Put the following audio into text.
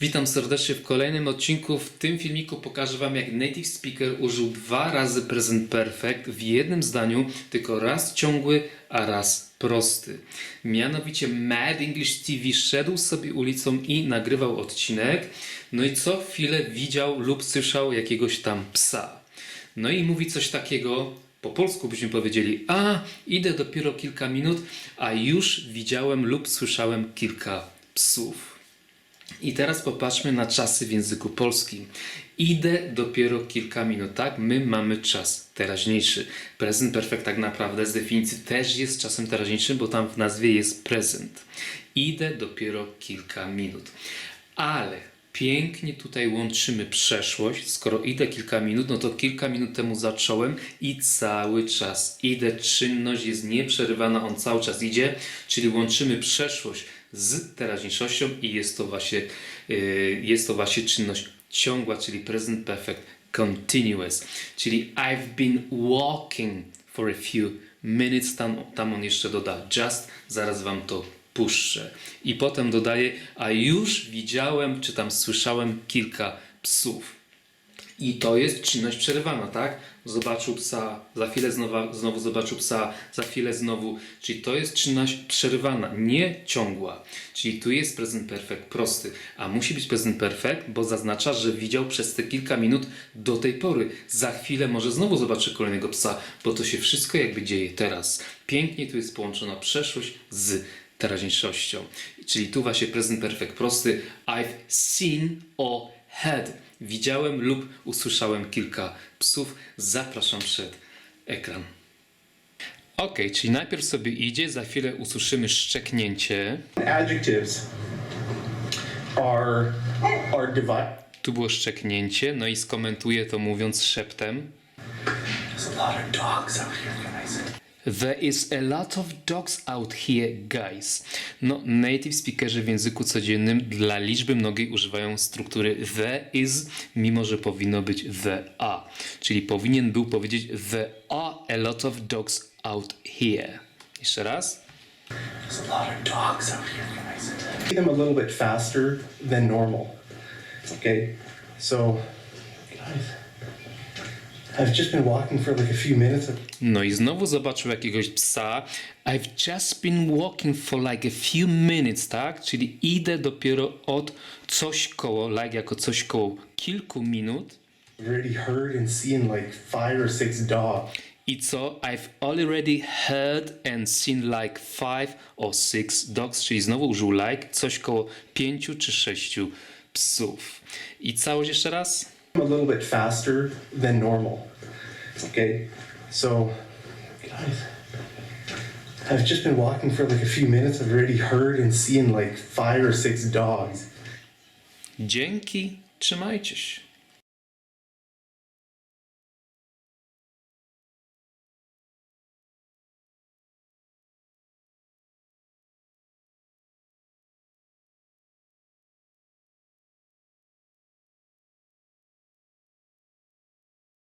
Witam serdecznie w kolejnym odcinku. W tym filmiku pokażę Wam, jak native speaker użył dwa razy present perfect w jednym zdaniu, tylko raz ciągły, a raz prosty. Mianowicie Mad English TV szedł sobie ulicą i nagrywał odcinek, no i co chwilę widział lub słyszał jakiegoś tam psa. No i mówi coś takiego, po polsku byśmy powiedzieli, a idę dopiero kilka minut, a już widziałem lub słyszałem kilka psów. I teraz popatrzmy na czasy w języku polskim. Idę dopiero kilka minut, tak? My mamy czas teraźniejszy. Present perfect tak naprawdę z definicji też jest czasem teraźniejszym, bo tam w nazwie jest present. Idę dopiero kilka minut. Ale pięknie tutaj łączymy przeszłość. Skoro idę kilka minut, no to kilka minut temu zacząłem i cały czas idę. Czynność jest nieprzerywana, on cały czas idzie, czyli łączymy przeszłość z teraźniejszością i jest to właśnie, yy, jest to właśnie czynność ciągła, czyli present perfect continuous. Czyli I've been walking for a few minutes, tam, tam on jeszcze doda just, zaraz wam to puszczę. I potem dodaje, a już widziałem, czy tam słyszałem kilka psów. I to jest czynność przerywana, tak? Zobaczył psa, za chwilę znowu, znowu zobaczył psa, za chwilę znowu. Czyli to jest czynność przerywana, nie ciągła. Czyli tu jest present perfect prosty, a musi być present perfect, bo zaznacza, że widział przez te kilka minut do tej pory. Za chwilę może znowu zobaczy kolejnego psa, bo to się wszystko jakby dzieje teraz. Pięknie tu jest połączona przeszłość z teraźniejszością. Czyli tu właśnie present perfect prosty. I've seen or heard. Widziałem lub usłyszałem kilka psów. Zapraszam przed ekran. Ok, czyli najpierw sobie idzie, za chwilę usłyszymy szczeknięcie. adjectives are are. Tu było szczeknięcie, no i skomentuję to mówiąc szeptem. There's a lot of dogs out here, guys. There is a lot of dogs out here, guys. No, native speakerzy w języku codziennym dla liczby mnogiej używają struktury the is, mimo że powinno być the are. Czyli powinien był powiedzieć there are a lot of dogs out here. Jeszcze raz. There's a lot of dogs out here, guys. Them a little bit faster than normal. Okay, so I've just been walking for like a few minutes. No i znowu zobaczył jakiegoś psa. I've just been walking for like a few minutes, tak? Czyli idę dopiero od coś koło, like jako coś koło kilku minut. Already heard and seen like five or six dogs. I co? I've already heard and seen like five or six dogs, czyli znowu użył like, coś koło pięciu czy sześciu psów. I całość jeszcze raz? A little bit faster than normal. Okay, so guys, I've just been walking for like a few minutes. I've already heard and seen like five or six dogs. Dzięki, trzymajcie się.